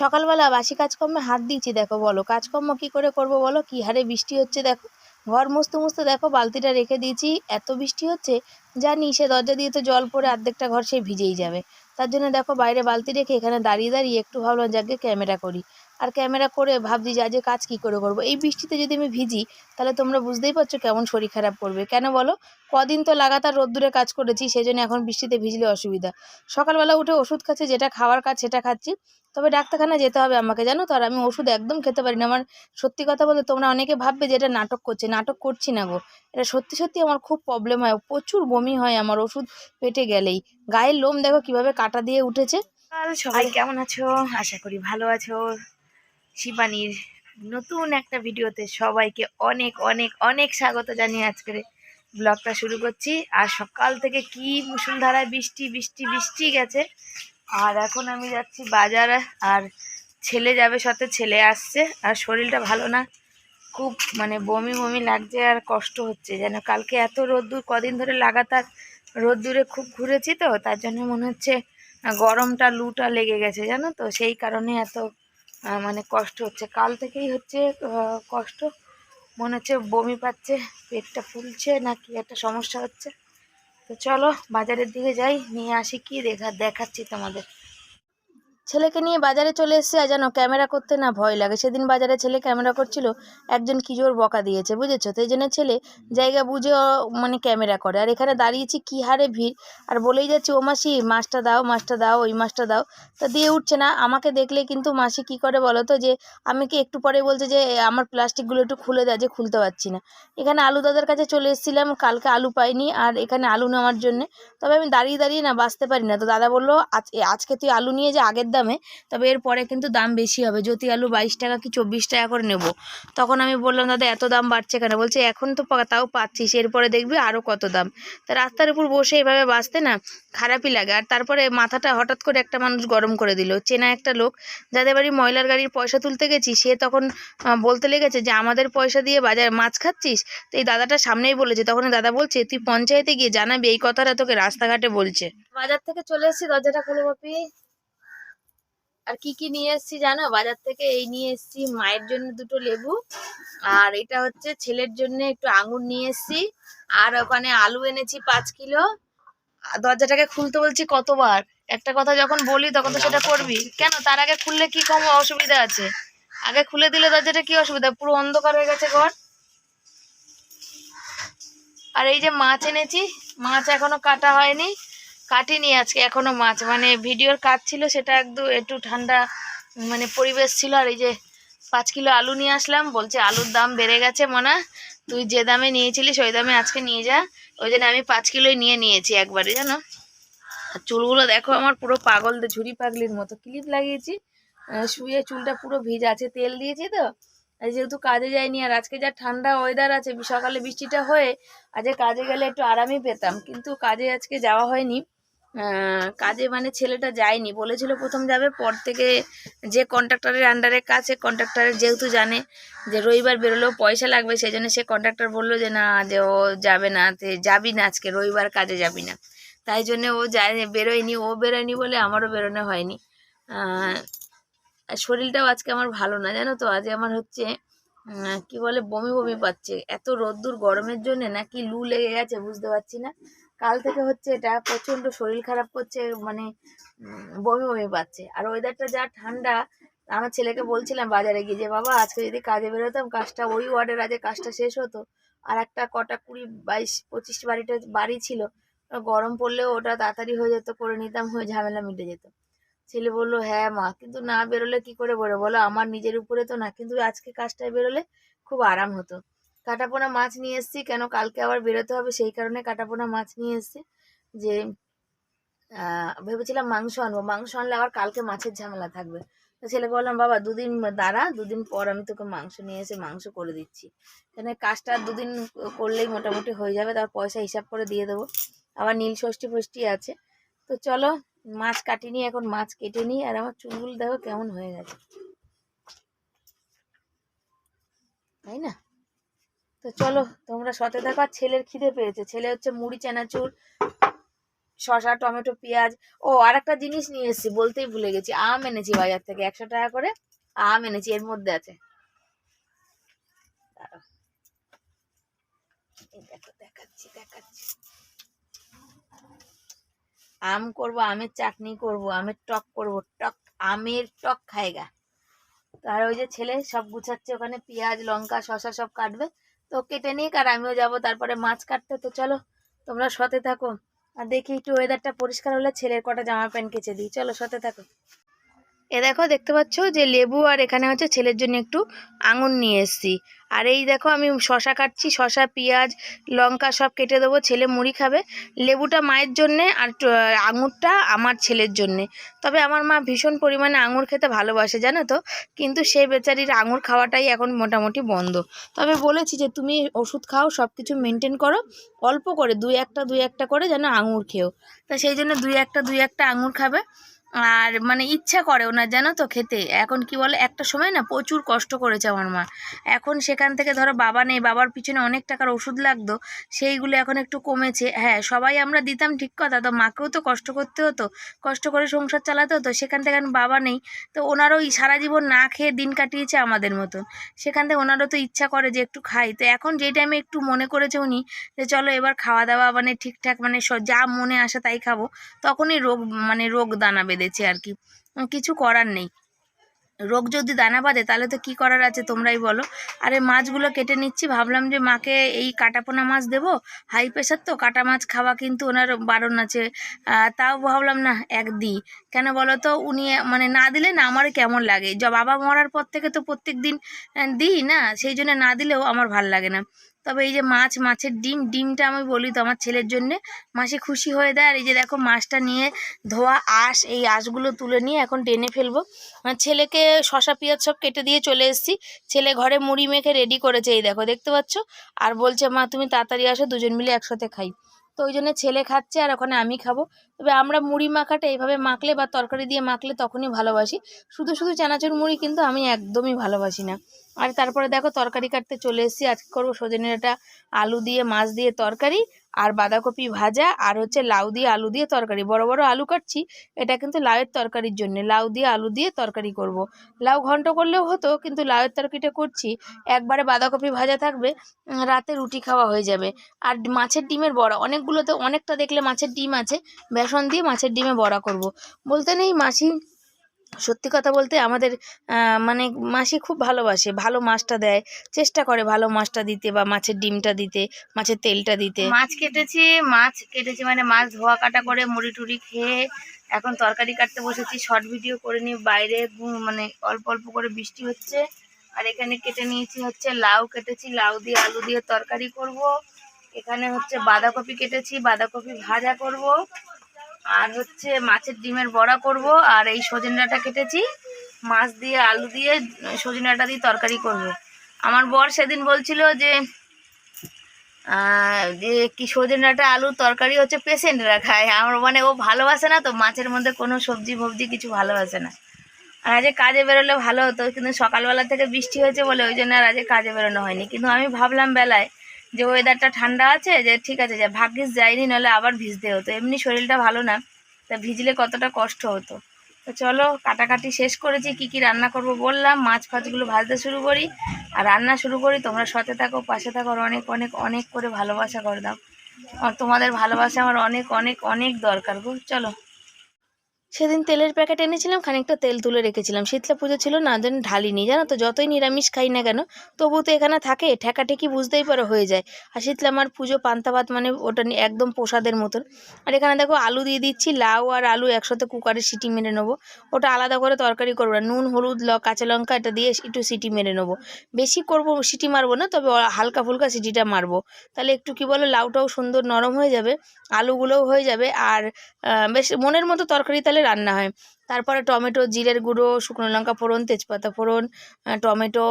সকালবেলা বাসি কাজকর্মে হাত দিয়েছি, দেখো বলো। কাজকর্ম কি করে করব বলো? কি হারে বৃষ্টি হচ্ছে দেখো। ঘর মুছতে মুছতে দেখো বালতিটা রেখে দিয়েছি। এত বৃষ্টি হচ্ছে জানি সে দরজা দিয়ে তো জল পড়ে অর্ধেকটা ঘর সে ভিজেই যাবে। তার জন্য দেখো বাইরে বালতি রেখে এখানে দাঁড়িয়ে দাঁড়িয়ে একটু ভাবলাম, যাকে ক্যামেরা করি। আর ক্যামেরা করে ভাবছি যে আজকে কাজ কী করে করব। এই বৃষ্টিতে যদি আমি ভিজি তাহলে তোমরা বুঝতেই পারছ কেমন শরীর খারাপ করবে। কেন বলো? কদিন তো লাগাতার রোদ্দুরে কাজ করেছি সেই জন্য এখন বৃষ্টিতে ভিজলে অসুবিধা। সকালবেলা উঠে ওষুধ খাচ্ছে যেটা খাওয়ার কাজ সেটা খাচ্ছি। তবে ডাক্তারখানায় যেতে হবে আমাকে জানো তো? আর আমি ওষুধ একদম খেতে পারি না। আমার সত্যি কথা বলতে তোমরা অনেকে ভাববে যে এটা নাটক করছে। নাটক করছি না গো। এটা সত্যি সত্যি আমার খুব প্রবলেম হয়। প্রচুর বমি হয় আমার ওষুধ পেটে গেলেই। গায়ের লোম দেখো কীভাবে কাটা দিয়ে উঠেছে। আর সবাই কেমন আছো? আশা করি ভালো আছো। শিবানীর নতুন একটা ভিডিওতে সবাইকে অনেক অনেক অনেক স্বাগত জানিয়ে আজকের ব্লগটা শুরু করছি। আর সকাল থেকে কি মুসুলধারায় বৃষ্টি বৃষ্টি বৃষ্টি গেছে। আর এখন আমি যাচ্ছি বাজার, আর ছেলে যাবে, সাথে ছেলে আসছে। আর শরীরটা ভালো না। খুব মানে বমি বমি লাগছে, আর কষ্ট হচ্ছে। যেন কালকে এত রোদ্দুর, কদিন ধরে লাগাতার রোদ্দুরে খুব ঘুরেছি তো, তার জন্য মনে হচ্ছে গরমটা লুটা লেগে গেছে, জানো তো? সেই কারণে এত মানে কষ্ট হচ্ছে। কাল থেকেই হচ্ছে কষ্ট। মনে হচ্ছে বমি পাচ্ছে, পেটটা ফুলছে না কি একটা সমস্যা হচ্ছে। তো চলো, বাজারের দিকে যাই, নিয়ে আসি কি দেখা, দেখাচ্ছি তোমাদের। ছেলেকে নিয়ে বাজারে চলে এসেছি আর জানো ক্যামেরা করতে না ভয় লাগে। সেদিন বাজারে ছেলে ক্যামেরা করছিল, একজন কি জোর বকা দিয়েছে, বুঝেছ? তো এই জন্য ছেলে জায়গা বুঝে মানে ক্যামেরা করে। আর এখানে দাঁড়িয়েছি কি হারে ভিড়? আর বলেই যাচ্ছি, ও মাসি, মাছটা দাও মাছটা দাও, ওই মাছটা দাও। তা দিয়ে উঠছে না। আমাকে দেখলে কিন্তু মাসি কি করে বলো তো যে, আমি কি একটু পরে বলছে যে আমার প্লাস্টিকগুলো একটু খুলে দেয় যে খুলতে পারছি না। এখানে আলু দাদার কাছে চলে এসেছিলাম, কালকে আলু পাইনি আর এখানে আলু নেওয়ার জন্যে। তবে আমি দাঁড়িয়ে দাঁড়িয়ে না বাঁচতে পারি না। তো দাদা বলল, আজ আজকে তুই আলু নিয়ে যে, আগের দামে তবে এরপরে কিন্তু দাম বেশি হবে। জ্যোতি আলু বাইশ টাকা কি চব্বিশ টাকা করে নেব। তখন আমি বললাম, দাদা, এত দাম বাড়ছে কেন? বলছে, এখন তো তাও পাচ্ছিস, এরপরে দেখবি আরও কত দাম। তা রাস্তার উপর বসে এভাবে বাঁচতে না খারাপই লাগে। আর তারপরে মাথাটা হঠাৎ করে একটা মানুষ গরম করে দিল। চেনা একটা লোক, যাদের বাড়ি ময়লার গাড়ির পয়সা তুলতে গেছি, সে তখন বলতে লেগেছে যে, আমাদের পয়সা দিয়ে বাজার মাছ খাচ্ছিস? তো এই দাদাটা সামনেই বলেছে। তখন দাদা বলছে, তুই পঞ্চায়েতে গিয়ে জানাবি, এই কথাটা তোকে রাস্তাঘাটে বলছে। বাজার থেকে চলে এসেছি, দরজাটা খুলে আর কি কি নিয়ে এসেছি জানো? বাজার থেকে এই নিয়ে এসেছি মায়ের জন্য দুটো লেবু। আর এটা হচ্ছে ছেলের জন্য একটু আঙুর নিয়ে এসেছি। আর ওখানে আলু এনেছি পাঁচ কিলো। দরজাটাকে খুলতে বলছি কতবার। একটা কথা যখন বলি তখন তো সেটা করবি। কেন? তার আগে খুললে কি কম অসুবিধা আছে? আগে খুলে দিলে দরজাটা কি অসুবিধা? পুরো অন্ধকার হয়ে গেছে ঘর। আর এই যে মাছ এনেছি, মাছ এখনও কাটা হয়নি। কাটিনি আজকে, এখনও মাছ। মানে ভিডিওর কাজ ছিল সেটা একদম একটু ঠান্ডা মানে পরিবেশ ছিল। আর এই যে পাঁচ কিলো আলু নিয়ে আসলাম, বলছে আলুর দাম বেড়ে গেছে মনা। তুই যে দামে নিয়েছিলিস, ওই দামে আজকে নিয়ে যা। ওই জন্য আমি পাঁচ কিলোই নিয়ে নিয়েছি একবারে, জানো? আর চুলগুলো দেখো আমার পুরো পাগল, ঝুড়ি পাগলির মতো। ক্লিপ লাগিয়েছি শুয়ে চুলটা পুরো ভিজা আছে, তেল দিয়েছি তো। আর যেহেতু কাজে যাইনি, আর আজকে যা ঠান্ডা ওয়েদার আছে সকালে বৃষ্টিটা হয়ে, আজকে কাজে গেলে একটু আরামই পেতাম। কিন্তু কাজে আজকে যাওয়া হয়নি। কাজে মানে ছেলেটা যায়নি। বলেছিল প্রথম যাবে, পর থেকে যে কন্ট্রাক্টরের আন্ডারে কাজ, সে কন্ট্রাক্টরের যেহেতু জানে যে রবিবার বেরোলেও পয়সা লাগবে, সেই জন্য সে কন্ট্রাক্টর বলল যে, না, যে ও যাবে না যাবি না আজকে, রবিবার কাজে যাবি না। তাই জন্য ও যায়, বেরোয়নি, ও বেরোয়নি বলে আমারও বেরোনো হয়নি। শরীরটাও আজকে আমার ভালো না, জানো তো? আজ আমার হচ্ছে কি বলে, বমি বমি পাচ্ছে। এত রোদ্দুর গরমের জন্য নাকি লু লেগে গেছে, বুঝতে পারছি না। কাল থেকে হচ্ছে এটা প্রচণ্ড শরীর খারাপ করছে মানে বমি বমি পাচ্ছে। আর ওয়েদারটা যা ঠান্ডা, আমার ছেলেকে বলছিলাম বাজারে গিয়ে যে, বাবা, আজকে যদি কাজে বেরোতাম, কাজটা ওই ওয়ার্ডের আজকে কাজটা শেষ হতো। আর একটা কটা কুড়ি বাইশ, পঁচিশ বাড়িটা বাড়ি ছিল। গরম পড়লেও ওটা তাড়াতাড়ি হয়ে যেত, করে নিতাম, হয়ে ঝামেলা মিটে যেত। ছেলে বলল হ্যাঁ মা, কিন্তু না বেরোলে কি করে বেরো বলো, আমার নিজের উপরে তো না, কিন্তু আজকে কাজটায় বেরোলে খুব আরাম হতো। কাটাপোনা মাছ নিয়ে এসেছি, কেন কালকে আবার বেরোতে হবে সেই কারণে কাটাপোনা মাছ নিয়ে এসেছি। যে ভেবেছিলাম মাংস আনব, মাংস আনলে আবার কালকে মাছের ঝামেলা থাকবে। তো ছেলেকে বললাম, বাবা, দুদিন দাঁড়া, দুদিন পর আমি তোকে মাংস নিয়ে এসে মাংস করে দিচ্ছি। কেন কাজটা দুদিন করলেই মোটামুটি হয়ে যাবে, তার পয়সা হিসাব করে দিয়ে দেবো। আবার নীল ষষ্ঠী ফষ্ঠী আছে। তো চলো, মাছ কাটিনি, এখন মাছ কেটে নিই, আর আমার চুলগুলো দেখো কেমন হয়ে গেছে। তাই না? তো চলো, তোমরা সতে আর ছেলের খিদে পেয়েছে। ছেলে হচ্ছে মুড়ি, চানাচুর, শসা, টমেটো, পেঁয়াজ। ও আর একটা জিনিস নিয়ে এসেছি, বলতেই ভুলে গেছি। আম এনেছি বাজার থেকে, একশো টাকা করে আম এনেছি, এর মধ্যে আছে। দেখো, দেখাচ্ছি আম করব, আমের চাটনি করব, আমের টক করব, টক, আমের টক খায়গা। আর ওই যে ছেলে সব গুছাচ্ছে ওখানে, পেঁয়াজ, লঙ্কা, শসা সব কাটবে। তো কেটে নিক আর আমিও যাব, তারপরে মাছ কাটতে। তো চলো, তোমরা সতে থাকো। আর দেখি একটু ওয়েদারটা পরিষ্কার হলে ছেলের কটা জামা প্যান্ট কেচে দিই। চলো, সতে থাকো। এ দেখো, দেখতে পাচ্ছ যে লেবু আর এখানে হচ্ছে ছেলের জন্য একটু আঙুর নিয়ে এসেছি। আর এই দেখো, আমি শশা কাটছি শশা পেঁয়াজ, লঙ্কা সব কেটে দেবো, ছেলে মুড়ি খাবে। লেবুটা মায়ের জন্যে আর আঙুরটা আমার ছেলের জন্যে। তবে আমার মা ভীষণ পরিমাণে আঙুর খেতে ভালোবাসে, জানো তো? কিন্তু সে বেচারির আঙুর খাওয়াটাই এখন মোটামুটি বন্ধ। তবে বলেছি যে তুমি ওষুধ খাও সব কিছু মেনটেন করো, অল্প করে, দুই একটা দুই একটা করে যেন আঙুর খেও। তা সেই জন্য দুই একটা দুই একটা আঙুর খাবে। আর মানে ইচ্ছা করে ওনার, জানো তো, খেতে। এখন কি বলে, একটা সময় না প্রচুর কষ্ট করেছে আমার মা। এখন সেখান থেকে ধরো বাবা নেই, বাবার পিছনে অনেক টাকার ওষুধ লাগতো, সেইগুলো এখন একটু কমেছে। হ্যাঁ সবাই আমরা দিতাম ঠিক কথা, তো মাকেও তো কষ্ট করতে হতো, কষ্ট করে সংসার চালাতে হতো, সেখান থেকে এখন বাবা নেই, তো ওনারও সারা জীবন না খেয়ে দিন কাটিয়েছে আমাদের মতো। সেখান থেকে ওনারও তো ইচ্ছা করে যে একটু খাই। তো এখন যেই টাইমে একটু মনে করেছে উনি যে চলো এবার খাওয়া দাওয়া মানে ঠিকঠাক মানে যা মনে আসে তাই খাব, তখনই রোগ মানে রোগ দানা বেঁধেছে আর কি। কিছু করার নেই। রোগ যদি দানা বাঁধে, তাহলে তো কি করার আছে তোমরাই বলো। আরে মাছগুলো কেটে নিচ্ছি, ভাবলাম যে মাকে এই কাটাপোনা মাছ দেবো। হাই প্রেশার তো, কাটা মাছ খাওয়া কিন্তু ওনার বারণ আছে। তাও ভাবলাম না, এক দিই। কেন বলো তো, উনি মানে না দিলে না আমার কেমন লাগে? য, বাবা মরার পর থেকে তো প্রত্যেক দিন দিই না, সেই জন্য না দিলেও আমার ভালো লাগে না। তবে এই যে মাছ, মাছের ডিম, ডিমটা আমি বলি তো আমার ছেলের জন্যে। মাসি খুশি হয়ে দেয়। আর এই যে দেখো, মাছটা নিয়ে ধোয়া আঁশ, এই আঁশগুলো তুলে নিয়ে এখন টেনে ফেলব। মানে ছেলেকে শশা, পেঁয়াজ সব কেটে দিয়ে চলে এসেছি। ছেলে ঘরে মুড়ি মেখে রেডি করেছে, এই দেখো, দেখতে পাচ্ছ? আর বলছে, মা, তুমি তাড়াতাড়ি আসো, দুজন মিলে একসাথে খাই। তো ওই জন্য ছেলে খাচ্ছে আর ওখানে আমি খাব। তবে আমরা মুড়ি মাখাটা এইভাবে মাখলে বা তরকারি দিয়ে মাখলে তখনই ভালোবাসি। শুধু শুধু চানাচুর মুড়ি কিন্তু আমি একদমই ভালোবাসি না। আর তারপরে দেখো তরকারি কাটতে চলে এসেছি। আজকে করব সজনে আলু দিয়ে, মাছ দিয়ে তরকারি। আর বাঁধাকপি ভাজা আর হচ্ছে লাউ দিয়ে আলু দিয়ে তরকারি বড় বড় আলু কাটছি, এটা কিন্তু লাউয়ের তরকারির জন্য লাউ দিয়ে আলু দিয়ে তরকারি করব। লাউ ঘন্ট করলেও হতো, কিন্তু লাউয়ের তরকারিটা করছি, একবারে বাঁধাকপি ভাজা থাকবে রাতে রুটি খাওয়া হয়ে যাবে আর মাছের ডিমের বড়া, অনেকগুলোতে অনেকটা দেখলে মাছের ডিম আছে, বেসন দিয়ে মাছের ডিমে বড়া করব। বলতে নেই মাসি সত্যি কথা বলতে আমাদের মানে মাসি খুব ভালোবাসে, ভালো মাছটা দেয়, চেষ্টা করে ভালো মাছটা দিতে বা মাছের ডিমটা দিতে, মাছের তেলটা দিতে। মাছ কেটেছি মাছ কেটেছি মানে মাছ ধোয়া কাটা করে মুড়ি টুড়ি খেয়ে এখন তরকারি কাটতে বসেছি, শর্ট ভিডিও করে নিই বাইরে মানে অল্প অল্প করে বৃষ্টি হচ্ছে। আর এখানে কেটে নিয়েছি হচ্ছে লাউ কেটেছি, লাউ দিয়ে আলু দিয়ে তরকারি করব। এখানে হচ্ছে বাঁধাকপি কেটেছি, বাঁধাকপি ভাজা করব। আর হচ্ছে মাছের ডিমের বড়া করব, আর এই সজনে ডাঁটা কেটেছি। মাছ দিয়ে আলু দিয়ে সজনে ডাঁটা দিয়ে তরকারি করব। আমার বর সেদিন বলছিল যে যে কি সজনে ডাঁটা আলুর তরকারি হচ্ছে পেশেন্টরা খায়। আমার মানে ও ভালোবাসে না তো, মাছের মধ্যে কোনো সবজি ফবজি কিছু ভালোবাসে না। আর আজকে কাজে বেরোলে ভালো হতো, কিন্তু সকালবেলা থেকে বৃষ্টি হয়েছে বলে ওই জন্য আর আজকে কাজে বেরোনো হয়নি। কিন্তু আমি ভাবলাম বেলায় যে ওয়েদারটা ঠান্ডা আছে, যে ঠিক আছে, যে ভাগ্যিস যাইনি নাহলে আবার ভিজতে হতো। এমনি শরীরটা ভালো না, তা ভিজলে কতটা কষ্ট হতো। তো চলো, কাটাকাটি শেষ করেছি, কি কি রান্না করব বললাম। মাছ ফাছগুলো ভাজতে শুরু করি, আর রান্না শুরু করি। তোমরা সাথে থাকো, পাশে থাকো অনেক অনেক অনেক করে ভালোবাসা করে দাও। আর তোমাদের ভালোবাসা আমার অনেক অনেক অনেক দরকার গো। চলো। সেদিন তেলের প্যাকেট এনেছিলাম, খানিকটা তেল তুলে রেখেছিলাম। শীতলা পুজো ছিল না যেন ঢালিনি জানো তো? যতই নিরামিষ খাই না কেন, তবু তো এখানে থাকে, ঠেকাঠেকি বুঝতেই পারো হয়ে যায়। আর শীতলা আমার পুজো পান্তা ভাত মানে ওটা একদম প্রসাদের মতন। আর এখানে দেখো আলু দিয়ে দিচ্ছি, লাউ আর আলু একসাথে কুকারে সিটি মেরে নেব। ওটা আলাদা করে তরকারি করব না, নুন, হলুদ, ল, কাঁচা লঙ্কা এটা দিয়ে একটু সিটি মেরে নেব। বেশি করব, সিটি মারবো না, তবে হালকা ফুলকা সিটিটা মারবো। তাহলে একটু কি বলো, লাউটাও সুন্দর নরম হয়ে যাবে, আলুগুলোও হয়ে যাবে, আর বেশ মনের মতো তরকারি তাহলে রান্না হয়। তারপরে টমেটো জিরের গুঁড়ো শুকনো লঙ্কা ফোড়ন তেজপাতা ফোড়ন টমেটো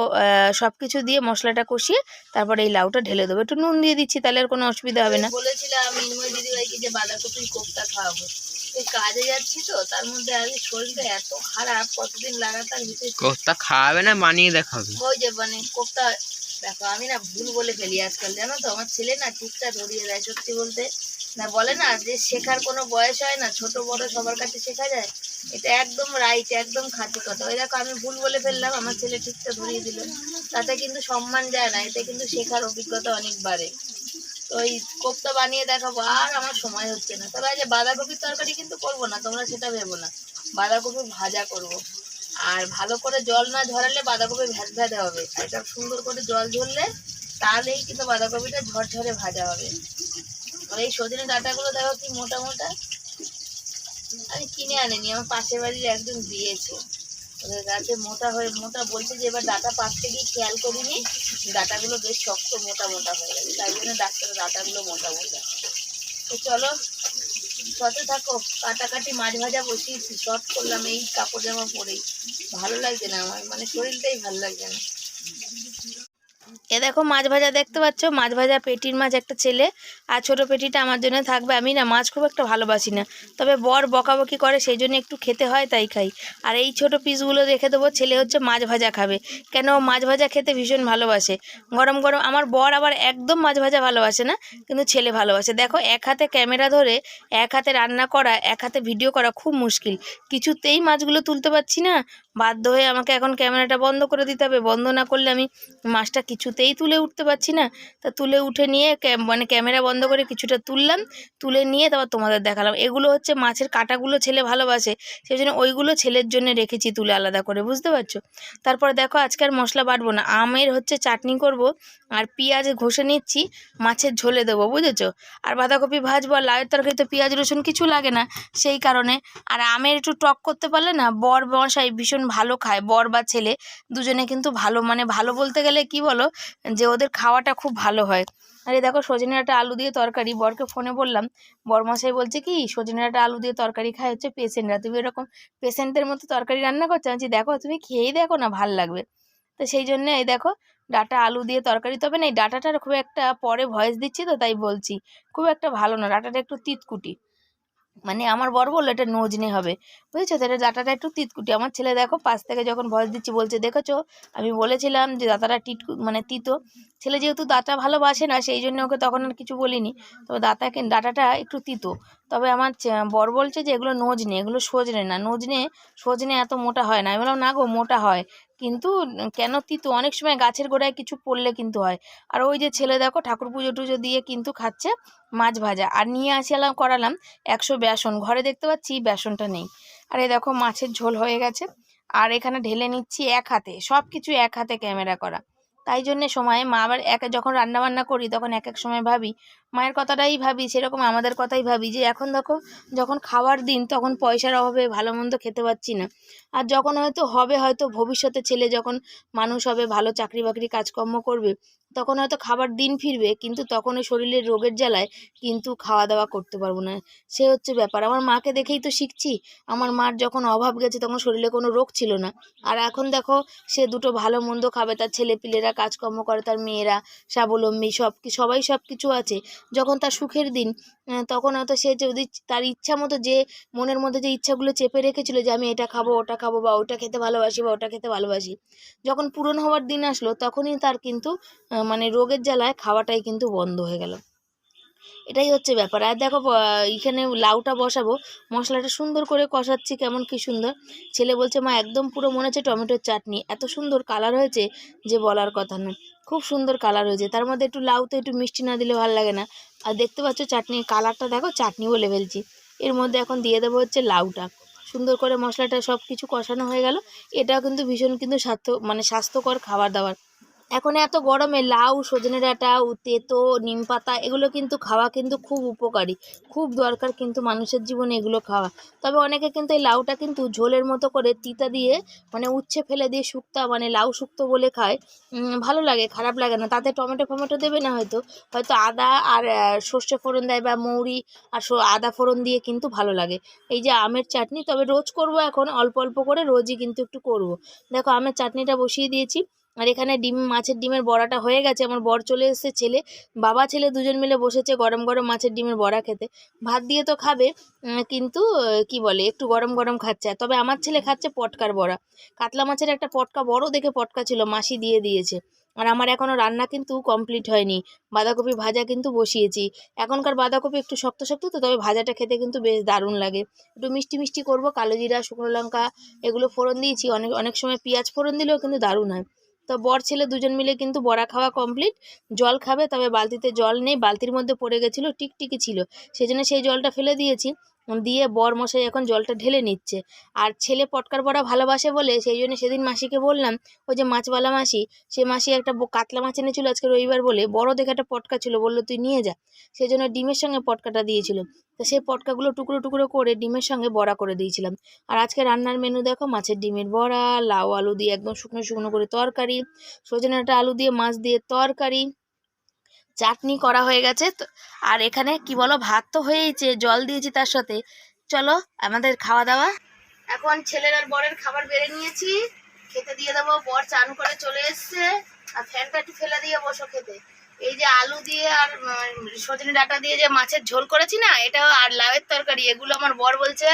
সব কিছু দিয়ে মশলাটা কষিয়ে তারপরে এই লাউটা ঢেলে দেবো। একটু নুন দিয়ে দিচ্ছি তাহলে আর কোনো অসুবিধা হবে না। বলেছিলাম মিনময় দিদিভাইকে যে বাঁধাকপির কোপ্তা খাওয়াবো। এই কাজে যাচ্ছি তো তার মধ্যে আজ শরীরটা এত খারাপ কতদিন লাগাতার খাওয়াবে না বানিয়ে দেখাবে। ওই যে মানে কোপ্তা দেখো আমি না ভুল বলে ফেলি আজকাল জানো তো? আমার ছেলে না ঠিকটা ধরিয়ে দেয় সত্যি বলতে। না, বলে না যে শেখার কোনো বয়স হয় না, ছোট বড় সবার কাছে শেখা যায়? এটা একদম রাইট একদম খাঁটি কথা। ওই দেখো, আমি ভুল বলে ফেললাম, আমার ছেলে ঠিকটা ধরিয়ে দিল। তাতে কিন্তু সম্মান যায় না, এতে কিন্তু শেখার অভিজ্ঞতা অনেক বাড়ে। তো ওই কোপ্তা বানিয়ে দেখাবো, আর আমার সময় হচ্ছে না। তবে আজ বাঁধাকপির তরকারি কিন্তু করব না, তোমরা সেটা ভেবো না। বাঁধাকপি ভাজা করব। আর ভালো করে জল না ঝরালে বাঁধাকপি ভ্যাদ ভ্যাদে হবে। এটা সুন্দর করে জল ঝরলে, তাহলেই কিন্তু বাঁধাকপিটা ঝরঝরে ভাজা হবে। আর এই সজনে ডাঁটাগুলো দেখো কি মোটা মোটা। আমি কিনে আনিনি, আমার পাশের বাড়ির একজন দিয়েছে। ওদের গাছে মোটা হয়ে, মোটা বলছে যে এবার ডাটা পাকতে গিয়ে খেয়াল করিনি। ডাটাগুলো বেশ শক্ত, মোটা মোটা হয়ে গেছে। তাই জন্য ডাক্তারের ডাটাগুলো মোটা মোটা। তো চলো, সাথে থাকো। কাটাকাটি মাছ ভাজা বসিয়েছি। শর্ট করলাম, এই কাপড় জামা পরেই। ভালো লাগছে না আমার মানে শরীরটাই ভালো লাগছে না। এ দেখো মাছ ভাজা দেখতে পাচ্ছ? মাছ ভাজা পেটির মাছ একটা ছেলে আর ছোট পেটিটা আমার জন্য থাকবে। আমি না মাছ খুব একটা ভালোবাসি না। তবে বর বকাবকি করে, সেই জন্য একটু খেতে হয়, তাই খাই। আর এই ছোট পিসগুলো রেখে দেবো, ছেলে হচ্ছে মাছ ভাজা খাবে। কেন মাছ ভাজা খেতে ভীষণ ভালোবাসে। গরম গরম, আমার বর আবার একদম মাছ ভাজা ভালোবাসে না, কিন্তু ছেলে ভালোবাসে। দেখো, এক হাতে ক্যামেরা ধরে, এক হাতে রান্না করা, এক হাতে ভিডিও করা খুব মুশকিল। কিছুতেই মাছগুলো তুলতে পারছি না। বাধ্য হয়ে আমাকে এখন ক্যামেরাটা বন্ধ করে দিতে হবে। বন্ধ না করলে আমি মাছটা কিছুতেই তুলে উঠতে পারছি না। তা তুলে উঠে নিয়ে মানে ক্যামেরা বন্ধ করে কিছুটা তুললাম, তুলে নিয়ে তারপর তোমাদের দেখালাম। এগুলো হচ্ছে মাছের কাঁটাগুলো ছেলে ভালোবাসে সেই জন্য ওইগুলো ছেলের জন্য রেখেছি তুলে আলাদা করে, বুঝতে পারছ? তারপরে দেখো আজকে আর মশলা বাটবো না, আমের হচ্ছে চাটনি করব আর পেঁয়াজ ঘষে নিচ্ছি, মাছের ঝোলে দেবো, বুঝেছ? আর বাঁধাকপি ভাজবো, আর লাউয়ের তরকারি তো পেঁয়াজ, রসুন কিছু লাগে না, সেই কারণে। আর আমের একটু টক করতে পারলে না, বর মশাই ভীষণ ভালো খায়, বর বা ছেলে দুজনে কিন্তু ভালো মানে ভালো বলতে গেলে কি বলো যে ওদের খাওয়াটা খুব ভালো হয়। আর দেখো সজনে একটা আলু দিয়ে তরকারি, বরকে ফোনে বললাম, বরমশাই বলছে কি সজনে একটা আলু দিয়ে তরকারি খায় হচ্ছে পেশেন্টরা। তুমি এরকম পেশেন্টের মতো তরকারি রান্না করছ? আমি দেখো, তুমি খেয়েই দেখো না, ভালো লাগবে। তো সেই জন্য এই দেখো, ডাটা আলু দিয়ে তরকারি, তবে না, এই ডাটাটার খুব একটা পরে ভয়েস দিচ্ছি তো, তাই বলছি। খুব একটা ভালো না, ডাটাটা একটু তিতকুটি। মানে আমার বর বলল, এটা নজনে হবে। বুঝেছ? তো এটা ডাটাটা একটু তিতকুটি। আমার ছেলে দেখো, পাশ থেকে যখন ভয়েস দিচ্ছি বলছে, দেখেছ? আমি বলেছিলাম যে দাঁতাটা টিট মানে তিতো। ছেলে যেহেতু দাঁতা ভালোবাসে না, সেই জন্য ওকে তখন আর কিছু বলিনি। তবে দাঁতাকে ডাটাটা একটু তিতো। তবে আমার বর বলছে যে, এগুলো নজনে এগুলো সজনে না নজনে সজনে এত মোটা হয় না। আমি বললাম, না গো, মোটা হয়। কিন্তু কেন তিতো? অনেক সময় গাছের গোড়ায় কিছু পড়লে কিন্তু হয়। আর ওই যে ছেলে দেখো, ঠাকুর পুজো টুজো দিয়ে কিন্তু খাচ্ছে মাছ ভাজা। আর নিয়ে আসলাম করালাম একশো বেসন। ঘরে দেখতে পাচ্ছি বেসনটা নেই। আর এ দেখো, মাছের ঝোল হয়ে গেছে। আর এখানে ঢেলে নিচ্ছি এক হাতে। সব কিছু এক হাতে ক্যামেরা করা। তাই জন্যে সময়, মা আবার এক, যখন রান্না বান্না করি তখন এক এক সময় ভাবি, মায়ের কথাটাই ভাবি, সেরকম আমাদের কথাই ভাবি যে এখন দেখো, যখন খাওয়ার দিন তখন পয়সার অভাবে ভালো মন্দ খেতে পাচ্ছি না। আর যখন হয়তো হবে হয়তো ভবিষ্যতে ছেলে যখন মানুষ হবে ভালো চাকরি বাকরি কাজকর্ম করবে তখন হয়তো খাবার দিন ফিরবে, কিন্তু তখন ওই শরীরের রোগের জ্বালায় কিন্তু খাওয়া দাওয়া করতে পারব না। সে হচ্ছে ব্যাপার। আমার মাকে দেখেই তো শিখছি। আমার মার যখন অভাব গেছে তখন শরীরে কোনো রোগ ছিল না। আর এখন দেখো, সে দুটো ভালো মন্দ খাবে। তার ছেলেপিলেরা, কাজকর্ম করে, তার মেয়েরা, স্বাবলম্বী সব কি সবাই সব কিছু আছে। যখন তার সুখের দিন তখন হয়তো সে যদি তার ইচ্ছা মতো যে মনের মধ্যে যে ইচ্ছাগুলো চেপে রেখেছিল যে আমি এটা খাব, ওটা খাব বা ওটা খেতে ভালোবাসি বা ওটা খেতে ভালোবাসি, যখন পূরণ হওয়ার দিন আসলো তখনই তার কিন্তু মানে রোগের জ্বালায় খাওয়াটাই কিন্তু বন্ধ হয়ে গেল। এটাই হচ্ছে ব্যাপার। আর দেখো এখানে লাউটা বসাবো, মশলাটা সুন্দর করে কষাচ্ছি, কেমন কি সুন্দর। ছেলে বলছে, মা, একদম পুরো মনে হচ্ছে টমেটোর চাটনি। এত সুন্দর কালার হয়েছে যে বলার কথা নয়। খুব সুন্দর কালার হয়েছে। তার মধ্যে একটু লাউতে একটু মিষ্টি না দিলে ভালো লাগে না। আর দেখতে পাচ্ছ চাটনির কালারটা দেখো, চাটনি বলে ফেলছি। এর মধ্যে এখন দিয়ে দেবো হচ্ছে লাউটা। সুন্দর করে মশলাটা সব কিছু কষানো হয়ে গেল। এটাও কিন্তু ভীষণ কিন্তু স্বাস্থ্য মানে স্বাস্থ্যকর খাবার দাবার। এখন এত গরমে লাউ, সজনে ডাঁটা, তেঁতো, নিম পাতা, এগুলো কিন্তু খাওয়া কিন্তু খুব উপকারী। খুব দরকার কিন্তু মানুষের জীবনে এগুলো খাওয়া। তবে অনেকে কিন্তু এই লাউটা কিন্তু ঝোলের মতো করে তিতা দিয়ে মানে উচ্ছে ফেলে দিয়ে শুক্তা মানে লাউ শুক্তো বলে খায়। ভালো লাগে, খারাপ লাগে না। তাতে টমেটো ফমেটো দেবে না হয়তো? হয়তো আদা আর সর্ষে ফোড়ন দেয় বা মৌরি আর আদা ফোড়ন দিয়ে কিন্তু ভালো লাগে। এই যে আমের চাটনি, তবে রোজ করব এখন, অল্প অল্প করে, রোজই কিন্তু একটু করব। দেখো, আমের চাটনিটা বসিয়ে দিয়েছি। আর এখানে ডিম, মাছের ডিমের বড়াটা হয়ে গেছে। আমার বর চলে এসেছে ছেলে। বাবা, ছেলে দুজন মিলে বসেছে গরম গরম মাছের ডিমের বড়া খেতে। ভাত দিয়ে তো খাবে কিন্তু কি বলে, একটু গরম গরম খাচ্ছে। তবে আমার ছেলে খাচ্ছে পটকার বড়া। কাতলা মাছের একটা পটকা বড় দেখে পটকা ছিল, মাসি দিয়ে দিয়েছে। আর আমার এখনও রান্না কিন্তু কমপ্লিট হয়নি। বাঁধাকপি ভাজা কিন্তু বসিয়েছি। এখনকার বাঁধাকপি একটু শক্ত শক্ত তো, তবে ভাজাটা খেতে কিন্তু বেশ দারুণ লাগে। একটু মিষ্টি মিষ্টি করব, কালো জিরা, শুকনো লঙ্কা, এগুলো ফোড়ন দিয়েছি। অনেক অনেক সময় পেঁয়াজ ফোড়ন দিলেও কিন্তু দারুণ হয়। তো বর ছেলে দুজন মিলে কিন্তু বড়া খাওয়া কমপ্লিট জল খাবে, তবে বালতিতে জল নেই, বালতির মধ্যে পড়ে গেছিল, টিকটিকি ছিল। সেই জন্য সেই জলটা ফেলে দিয়েছি। দিয়ে বর মশাই এখন জলটা ঢেলে নিচ্ছে। আর ছেলে পটকার বড়া ভালোবাসে বলে সেই জন্য সেদিন মাসিকে বললাম, ওই যে মাছওয়ালা মাসি, সে মাসি একটা কাতলা মাছ এনেছিল আজকে রবিবার বলে, বড় দেখে একটা পটকা ছিল, বলল তুই নিয়ে যা। সেই জন্য ডিমের সঙ্গে পটকাটা দিয়েছিল। তো সেই পটকাগুলো টুকরো টুকরো করে ডিমের সঙ্গে বড়া করে দিয়েছিলাম। আর আজকে রান্নার মেনু দেখো, মাছের ডিমের বড়া, লাউ আলু দিয়ে একদম শুকনো শুকনো করে তরকারি, সজনে ডাঁটা আলু দিয়ে মাছ দিয়ে তরকারি। চাটনি করা হয়ে গেছে। আর এখানে কি বলো, ভাত তো হয়েইছে, জল দিয়েছি তার সাথে। চলো, আমাদের খাওয়া দাওয়া। এখন ছেলের আর বরের খাবার বেড়ে নিয়েছি। খেতে দিয়ে দেবো, বর চান করে চলে এসছে। আর ফ্যানটা একটু ফেলে দিয়ে বসো খেতে। এই যে আলু দিয়ে আর সজনে ডাটা দিয়ে যে মাছের ঝোল করেছি না এটা আর লাউয়ের তরকারি। এগুলো আমার বর বলছে,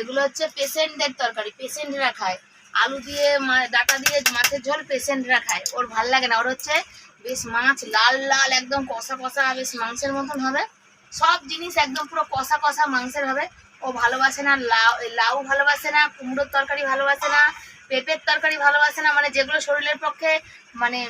এগুলো হচ্ছে পেশেন্টদের তরকারি, পেশেন্টরা খায়। আলু দিয়ে ডাঁটা দিয়ে মাছের ঝোল পেশেন্টরা খায়। ওর ভালো লাগে না, ওর হচ্ছে বেশ মাছ, লাল লাল, একদম কষা কষা, বেশ মাংসের মতন হবে। সব জিনিস একদম পুরো কষা কষা মাংসের হবে। ও ভালোবাসে না, লাউ লাউ ভালোবাসে না, কুমড়োর তরকারি ভালোবাসে না, পেঁপের তরকারি ভালোবাসে না মানে যেগুলো শরীরের পক্ষে মানে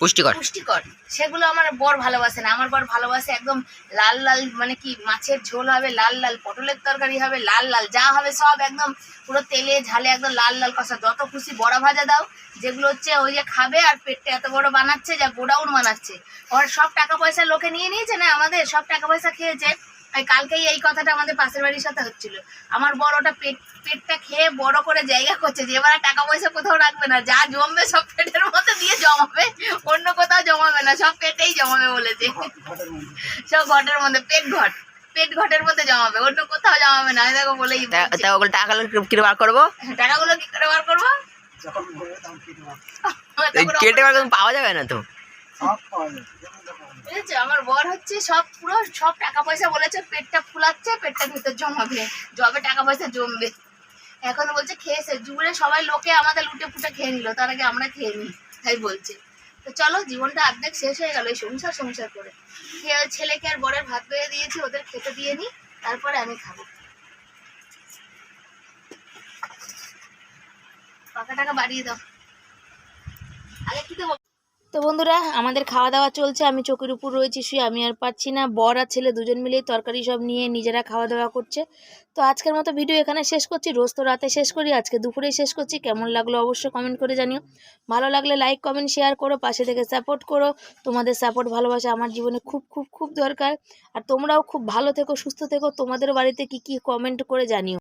পুষ্টিকর। পুষ্টিকর। সেগুলো আমার বর ভালোবাসে না। আমার বর ভালোবাসে একদম লাল লাল মানে কি মাছের ঝোল হবে, লাল লাল, পটলের তরকারি হবে, লাল লাল, যা হবে সব একদম পুরো তেলে ঝালে একদম লাল লাল কষা। যত খুশি বড়া ভাজা দাও, যেগুলো হচ্ছে ওই যে খাবে আর পেটটা এত বড় বানাচ্ছে যা গোডাউন বানাচ্ছে। ওর সব টাকা পয়সা লোকে নিয়ে নিয়েছে না আমাদের? সব টাকা পয়সা খেয়েছে। এই কালকেই এই কথাটা আমাদের পাশের বাড়ির সাথে হচ্ছিল। আমার বড় ওটা পেট পেটটা খেয়ে বড় করে জায়গা করছে যে এবার আর টাকা পয়সা কোথাও রাখবে না। যা জমবে সব পেটের মধ্যে দিয়ে জমাবে। অন্য কোথাও জমাবে না সব পেটেই জমাবে বলেছে। সব ঘটের মধ্যে পেট ঘট। পেট ঘটের মধ্যে জমাবে অন্য কোথাও জমাবে না। আমি দেখো বলেই তা ওগুলো টাকাগুলো কি- কিনে বার করব? টাকাগুলো কি করে বার করব? এই কেটে বার পাওয়া যাবে না তো? বুঝেছ? আমার বর হচ্ছে সব পুরো সব টাকা পয়সা বলেছে, পেটটা ফুলাচ্ছে, পেটটা ভিতর জমাবে জবে টাকা পয়সা জমবে। এখন বলছে খেয়েছে জুড়ে সবাই লোকে আমাদের লুটে ফুটে খেয়ে নিল, তার আগে আমরা খেয়ে নিই, তাই বলছে। তো চলো, জীবনটা অর্ধেক শেষ হয়ে গেল এই সংসার সংসার করে। ছেলেকে আর বরের ভাত বেড়ে দিয়েছি, ওদের খেতে দিয়ে নিই তারপরে আমি খাব। পাকা টাকা বাড়িয়ে দাও। আগে কি দেবো? তো বন্ধুরা, আমাদের খাওয়া দাওয়া চলছে। আমি চোখের উপর রয়েছি, শুয়ে আমি আর পারছি না। বর আর ছেলে দুজন মিলেই তরকারি সব নিয়ে নিজেরা খাওয়া দাওয়া করছে। তো আজকের মতো ভিডিও এখানে শেষ করছি। রোজ তো রাতে শেষ করি, আজকে দুপুরেই শেষ করছি। কেমন লাগল অবশ্যই কমেন্ট করে জানিও। ভালো লাগলে লাইক কমেন্ট শেয়ার করো, পাশে থেকে সাপোর্ট করো। তোমাদের সাপোর্ট ভালোবাসা আমার জীবনে খুব খুব খুব দরকার। আর তোমরাও খুব ভালো থেকো, সুস্থ থেকো। তোমাদের বাড়িতে কি কি কমেন্ট করে জানিও।